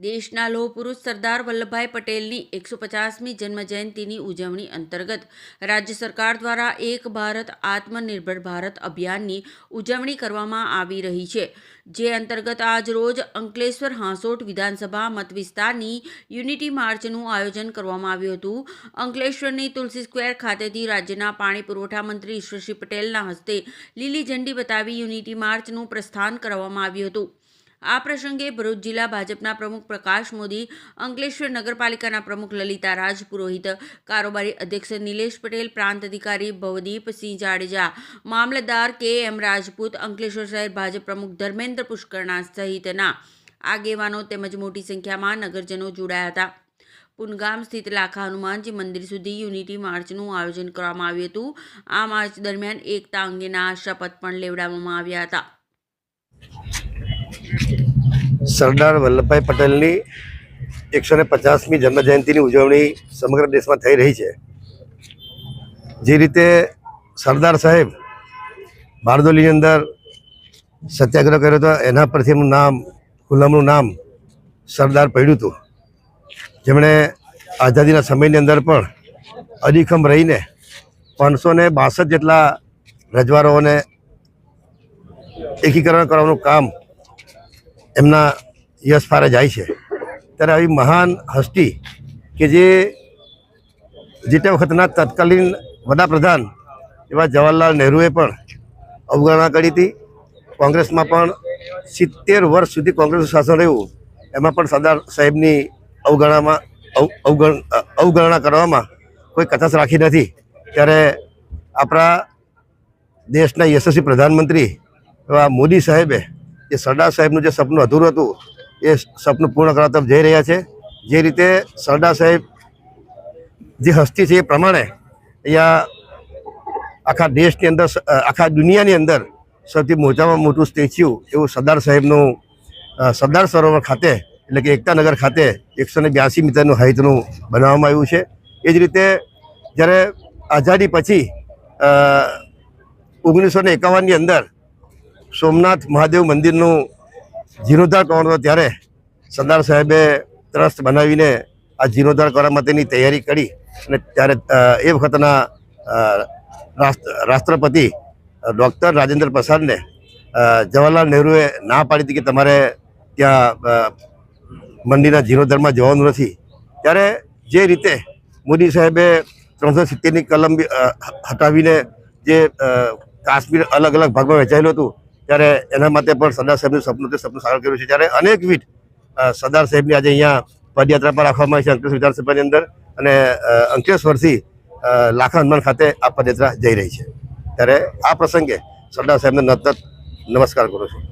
દેશના લોહ પુરુષ સરદાર વલ્લભભાઈ પટેલની એકસો પચાસમી જન્મજયંતિની ઉજવણી અંતર્ગત રાજ્ય સરકાર દ્વારા એક ભારત આત્મનિર્ભર ભારત અભિયાનની ઉજવણી કરવામાં આવી રહી છે, જે અંતર્ગત આજ રોજ અંકલેશ્વર હાંસોટ વિધાનસભા મત વિસ્તારની યુનિટી માર્ચનું આયોજન કરવામાં આવ્યું હતું. અંકલેશ્વરની તુલસી સ્ક્વેર ખાતેથી રાજ્યના પાણી પુરવઠા મંત્રી ઈશ્વરસિંહ પટેલના હસ્તે લીલી ઝંડી બતાવી યુનિટી માર્ચનું પ્રસ્થાન કરવામાં આવ્યું હતું. આ પ્રસંગે ભરૂચ જિલ્લા ભાજપના પ્રમુખ પ્રકાશ મોદી, અંકલેશ્વર નગરપાલિકાના પ્રમુખ લલિતા રાજ પુરોહિત, કારોબારી અધ્યક્ષ નિલેશ પટેલ, પ્રાંત અધિકારી ભવદીપસિંહ જાડેજા, મામલતદાર કે એમ રાજપૂત, અંકલેશ્વર શહેર ભાજપ પ્રમુખ ધર્મેન્દ્ર પુષ્કરણા સહિતના આગેવાનો તેમજ મોટી સંખ્યામાં નગરજનો જોડાયા હતા. પુનગામ સ્થિત લાખા હનુમાનજી મંદિર સુધી યુનિટી માર્ચનું આયોજન કરવામાં આવ્યું હતું. આ માર્ચ દરમિયાન એકતા અંગેના શપથ પણ લેવડાવવામાં આવ્યા હતા. સરદાર વલ્લભભાઈ પટેલની એકસો ને પચાસમી જન્મજયંતિની ઉજવણી સમગ્ર દેશમાં થઈ રહી છે. જે રીતે સરદાર સાહેબ બારડોલીની અંદર સત્યાગ્રહ કર્યો હતો, એના પરથી એમનું નામ ગુલામનું નામ સરદાર પડ્યું હતું. જેમણે આઝાદીના સમયની અંદર પણ અડીખમ રહીને પાંચસો ને બાસઠ જેટલા રજવાડાઓને એકીકરણ કરવાનું કામ એમના યશ પારે જાય છે. ત્યારે આવી મહાન હસ્તી કે જે જે વખતના તત્કાલીન વડાપ્રધાન એવા જવાહરલાલ નહેરુએ પણ અવગણના કરી હતી. કોંગ્રેસમાં પણ સિત્તેર વર્ષ સુધી કોંગ્રેસનું શાસન રહ્યું. એમાં પણ સરદાર સાહેબની અવગણનામાં અવગણ, અવગણના કરવામાં કોઈ કચાશ રાખી નથી. ત્યારે આપણા દેશના યશસ્વી પ્રધાનમંત્રી એવા મોદી સાહેબે જે સરદાર સાહેબનું જે સપનું અધૂરું હતું, એ સપનું પૂર્ણ કરવા તરફ જઈ રહ્યા છે. જે રીતે સરદાર સાહેબ જે હસ્તી છે એ પ્રમાણે અહીંયા આખા દેશની અંદર, આખા દુનિયાની અંદર સૌથી મોટામાં મોટું સ્ટેચ્યુ એવું સરદાર સાહેબનું સરદાર સરોવર ખાતે એટલે કે એકતાનગર ખાતે એકસો ને બ્યાસી મીટરનું હાઇટનું બનાવવામાં આવ્યું છે. એ જ રીતે જ્યારે આઝાદી પછી ઓગણીસો ને એકાવનની અંદર સોમનાથ મહાદેવ મંદિરનું જીર્ણોદ્ધાર કરવાનો હતો ત્યારે સરદાર સાહેબે ટ્રસ્ટ બનાવીને આ જીર્ણોદ્ધાર કરવા માટેની તૈયારી કરી અને ત્યારે એ વખતના રાષ્ટ્રપતિ ડૉક્ટર રાજેન્દ્ર પ્રસાદને જવાહરલાલ નહેરુએ ના પાડી હતી કે તમારે ત્યાં મંદિરના જીર્ણોદ્ધારમાં જવાનું નથી. ત્યારે જે રીતે મોદી સાહેબે ત્રણસો સિત્તેરની કલમ હટાવીને જે કાશ્મીર અલગ અલગ ભાગમાં વહેંચાયેલું હતું ત્યારે એના માટે પણ સરદાર સાહેબનું સપનું તે સપનું સારું કર્યું છે. ત્યારે અનેકવિધ સરદાર સાહેબની આજે અહીંયા પદયાત્રા પર રાખવામાં આવી છે, અંકલેશ્વર વિધાનસભાની અંદર. અને અંકલેશ્વરથી લાખા હનુમાન ખાતે આ પદયાત્રા જઈ રહી છે. ત્યારે આ પ્રસંગે સરદાર સાહેબને નતત નમસ્કાર કરું છું.